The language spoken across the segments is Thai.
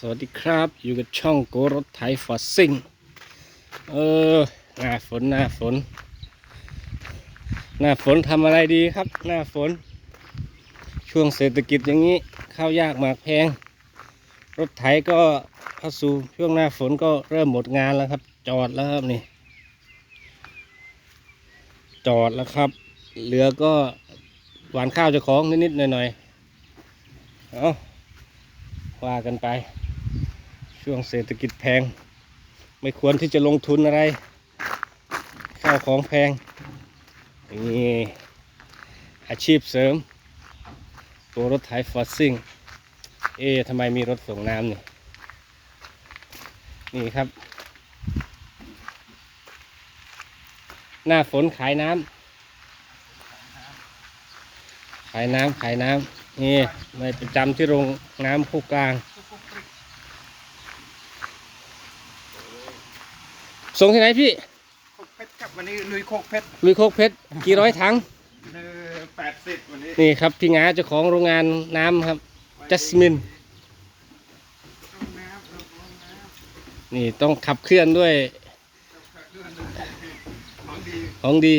สวัสดีครับ อยู่กับช่องโกรถไถฟอสซิ่ง เออ หน้าฝนหน้าฝน หน้าฝนทำอะไรดีครับ หน้าฝน ช่วงเศรษฐกิจอย่างนี้ ข้าวยากหมากแพง รถไถก็เข้าสู่ช่วงหน้าฝนก็เริ่มหมดงานแล้วครับ จอดแล้วครับนี่ จอดแล้วครับ เหลือก็หวานข้าวจ้าของนิดๆหน่อยๆ เอาว่ากันไป ช่วงเศรษฐกิจแพง ไม่ควรที่จะลงทุนอะไร ข้าวของแพงนี่อาชีพเสริม ตัวรถไถฟอสซิ่ง เอ๊ทำไมมีรถส่งน้ำนี่ นี่ครับ หน้าฝนขายน้ำขายน้ำขายน้ำนี่ไม่ประจำที่โรงน้ำผู้กลาง ส่งที่ไหนพี่โคกเพชรครับวันนี้ลุยโคกเพชรลุยโคกเพชรกี่ร้อยถังเออแปดสิบวันนี้นี่ครับพี่งาเจ้าของโรงงานน้ำครับจัสมินลงน้ำลงลงน้ำนี่ต้องขับเคลื่อนด้วยเลื่อนของดีของดี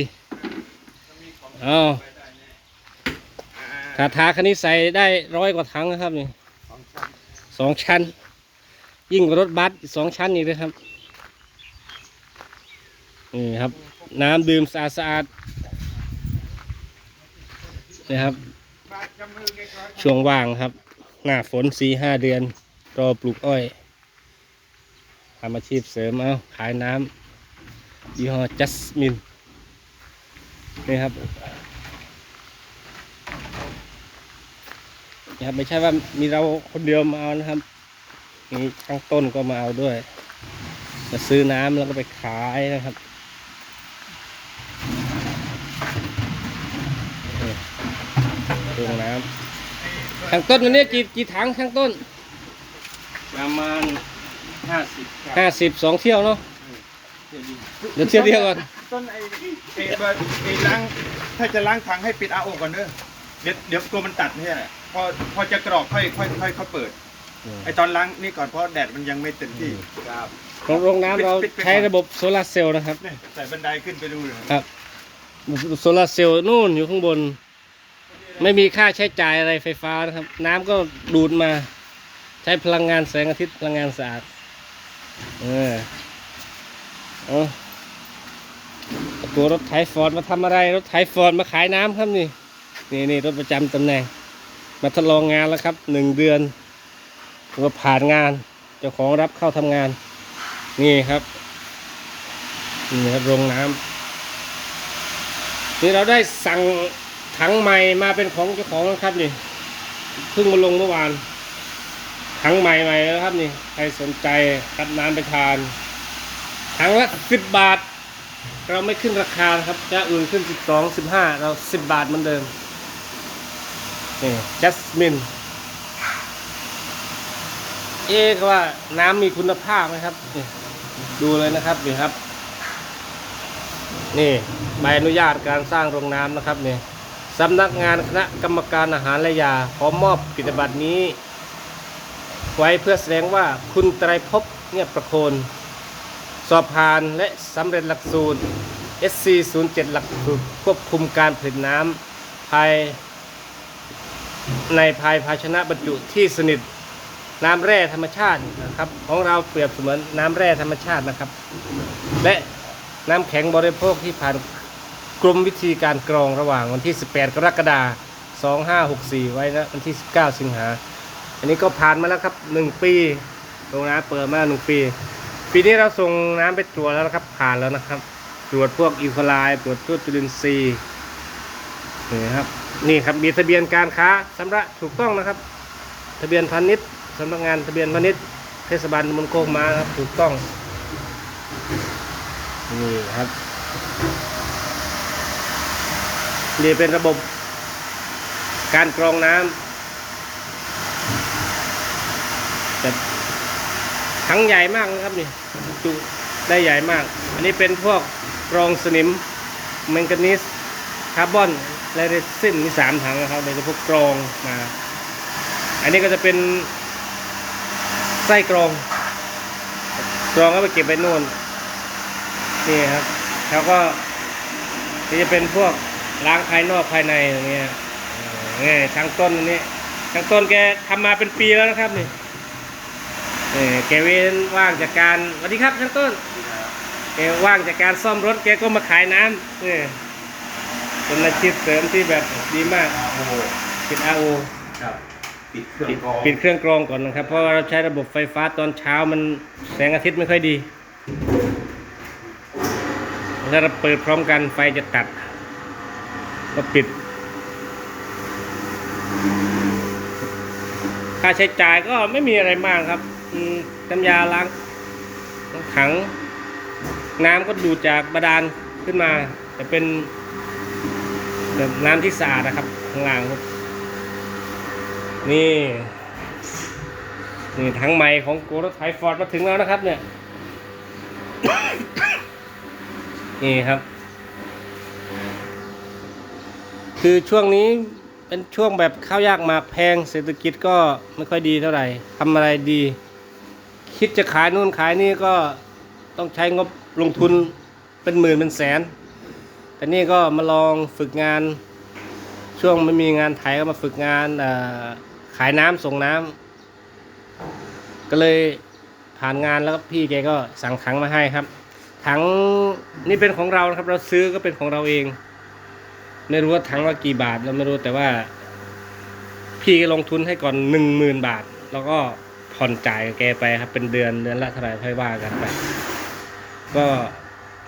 จะมีของอ้าวไปได้แน่อ่าคาถาคันนี้ใส่ได้ร้อยกว่าถังนะครับนี่ของชั้นสองชั้น ยิ่งกว่ารถบัสอีกสองชั้นอีกเลยครับ นี่ครับ น้ำดื่มสะอาดสะอาดนี่ครับ ช่วงว่างครับ หน้าฝนสี่ห้าเดือน รอปลูกอ้อยทำอาชีพเสริมเอาขายน้ำยี่ห้อจัสมินนี่ครับนี่ครับไม่ใช่ว่ามีเราคนเดียวมาเอานะครับมีข้างต้นก็มาเอาด้วยมาซื้อน้ำแล้วก็ไปขายนะครับ โรงน้ำข้างต้นวันนี้กี่กี่ถังข้างต้น ประมาณห้าสิบห้าสิบสองเที่ยวเนาะเดี๋ยวเที่ยวเดียวก่อนต้นไอ้ไอ้เบอร์ไอ้ล้างถ้าจะล้างถังให้ปิดอาโอก่อนเด้อเดี๋ยวเดี๋ยวกลัวมันตัดเนี่ยพอพอจะกรอกค่อยค่อยค่อยค่อยเปิดไอ้ตอนล้างนี่ก่อนเพราะแดดมันยังไม่เต็มที่ครับโรงน้ำเราปิดปิดใช้ระบบโซลาร์เซลล์นะครับนี่ใส่บันไดขึ้นไปดูเลยครับโซลาร์เซลล์นู่นอยู่ข้างบน ไม่มีค่าใช้จ่ายอะไรไฟฟ้านะครับ น้ำก็ดูดมา ใช้พลังงานแสงอาทิตย์พลังงานสะอาดเออเอาตัวรถไถฟอร์ดมาทำอะไร รถไถฟอร์ดมาขายน้ำครับนี่นี่นี่รถประจำตำแหน่ง มาทดลองงานแล้วครับหนึ่งเดือนก็ผ่านงาน เจ้าของรับเข้าทำงาน นี่ครับนี่ครับโรงน้ำนี่เราได้สั่ง ถังใหม่มาเป็นของเจ้าของแล้วครับนี่เพิ่งมาลงเมื่อวานถังใหม่ใหม่แล้วครับนี่ใครสนใจรับน้ำไปทานถังละสิบบาท เราไม่ขึ้นราคาครับจะอื่นขึ้นสิบสองสิบห้าเราสิบบาทเหมือนเดิมนี่จัสมินเอ๊ะว่าน้ำมีคุณภาพไหมครับดูเลยนะครับนี่ครับ นี่ใบอนุญาตการสร้างโรงน้ำนะครับนี่ สำนักงานคณะกรรมการอาหารและยาขอมอบปฏิบัตินี้ ไว้เพื่อแสดงว่าคุณไตรภพเงียบประโคน สอบผ่านและสำเร็จหลักสูตร SC 0 7 หลักสูตรควบคุมการผลิตน้ำภายในภายภาชนะบรรจุที่สนิทน้ำแร่ธรรมชาตินะครับ ของเราเปรียบเสมือนน้ำแร่ธรรมชาตินะครับ และน้ำแข็งบริโภคที่ผ่าน กรมวิธีการกรองระหว่างวันที่ 18 กรกฎาคม2564 ไว้นะวันที่ 19 สิงหา อันนี้ก็ผ่านมาแล้วครับ 1 ปีโรงน้ำเปิดมา1ปี ปีนี้เราส่งน้ำไปตรวจแล้วนะครับ ผ่านแล้วนะครับ ตรวจพวกอีโคไลตรวจพวกจุลินทรีย์นี่ครับนี่ครับมีทะเบียนการค้าสำระถูกต้องนะครับ ทะเบียนพาณิชย์สำนักงานทะเบียนพาณิชย์เทศบาลตำบลโคกมาครับถูกต้องนี่ครับ นี่เป็นระบบการกรองน้ำแต่ถังใหญ่มากนะครับนี่จุได้ใหญ่มาก อันนี้เป็นพวกกรองสนิมแมงกานีสคาร์บอนและเรซินมีสามถังนะครับเดี๋ยวจะพวกกรองมา อันนี้ก็จะเป็นไส้กรอง กรองก็ไปเก็บไว้นู่นนี่ครับแล้วก็นี่จะเป็นพวก ล้างภายนอกภายในอย่างเงี้ยเออนี่ช่างต้นอันนี้ช่างต้นแกทำมาเป็นปีแล้วนะครับนี่นี่แกเว้นว่างจากการสวัสดีครับช่างต้นแกว่างจากการซ่อมรถแกก็มาขายน้ำนี่เป็นอาชีพเสริมที่แบบดีมากโอ้โหปิด RO ครับปิดเครื่องปิดกรองปิดเครื่องกรองก่อนนะครับ เพราะว่าเราใช้ระบบไฟฟ้าตอนเช้ามันแสงอาทิตย์ไม่ค่อยดี ถ้าเราเปิดพร้อมกันไฟจะตัด ก็ปิด ค่าใช้จ่ายก็ไม่มีอะไรมากครับน้ำยาล้างถัง น้ำก็ดูดจากบาดาลขึ้นมาแต่เป็นแบบน้ำที่สะอาดนะครับข้างล่างครับ นี่นี่ทั้งใหม่ของโกรถไถฟอร์ดมาถึงแล้วนะครับเนี่ย นี่ครับ คือช่วงนี้เป็นช่วงแบบข้าวยากหมากแพงเศรษฐกิจก็ไม่ค่อยดีเท่าไหร่ทำอะไรดี คิดจะขายนู่นขายนี่ก็ต้องใช้งบลงทุนเป็นหมื่นเป็นแสน แต่นี่ก็มาลองฝึกงาน ช่วงไม่มีงานไทยก็มาฝึกงานขายน้ำส่งน้ำก็เลยผ่านงานแล้วก็พี่แกก็สั่งถังมาให้ครับ ถังนี่เป็นของเรานะครับ เราซื้อก็เป็นของเราเอง ไม่รู้ว่าถังละกี่บาทเราไม่รู้แต่ว่า พี่ก็ลงทุนให้ก่อนหนึ่งหมื่นบาท แล้วก็ผ่อนจ่ายแกไปครับ เป็นเดือนเดือนละเท่าไหร่ค่อยว่ากันไปก็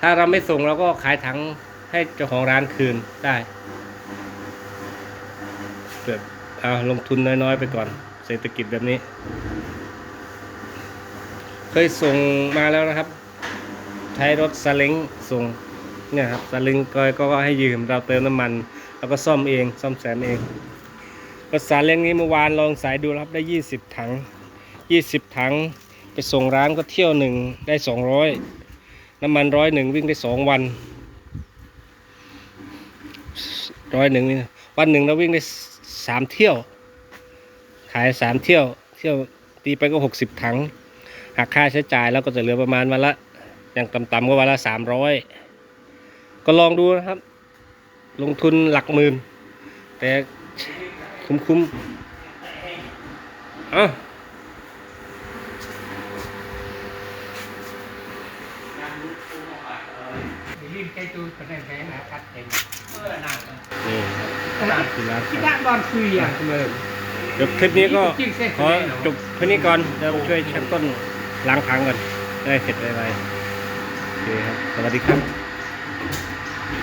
ถ้าเราไม่ส่งเราก็ขายถังให้เจ้าของร้านคืนได้แบบเอาลงทุนน้อยๆไปก่อน เศรษฐกิจแบบนี้ เคยส่งมาแล้วนะครับ ใช้รถซาเล้งส่ง เนี่ยครับซาเล้งก็ก็ให้ยืมเราเติมน้ำมันแล้วก็ซ่อมเองซ่อมแซมเองรถซาเล้งนี้เมื่อวานลองสายดูรับได้ยี่สิบถังยี่สิบถัง ไปส่งร้านก็เที่ยวหนึ่งได้สองร้อยน้ำมันร้อยหนึ่งวิ่งได้สองวันร้อยหนึ่งนี่วันหนึ่งเราวิ่งได้สามเที่ยว ขายสามเที่ยว เที่ยวตีไปก็หกสิบถังหักค่าใช้จ่ายแล้วก็จะเหลือประมาณวันละ อย่างต่ำๆก็วันละสามร้อย ก็ลองดูนะครับ ลงทุนหลักหมื่น แต่คุ้มๆอ้ารีบใจตูคนนั้นแพ้นะเองนี่ครับที่ร้านที่คด้ารับนบอลคุยอย่างเมเดี๋ยวคลิปนี้ก็ขอจบเท่านี้ก่อนเดี๋ยวช่วยชั้นต้นล้างถังก่อนได้เสร็จไวๆโอเคครับ สวัสดีครับ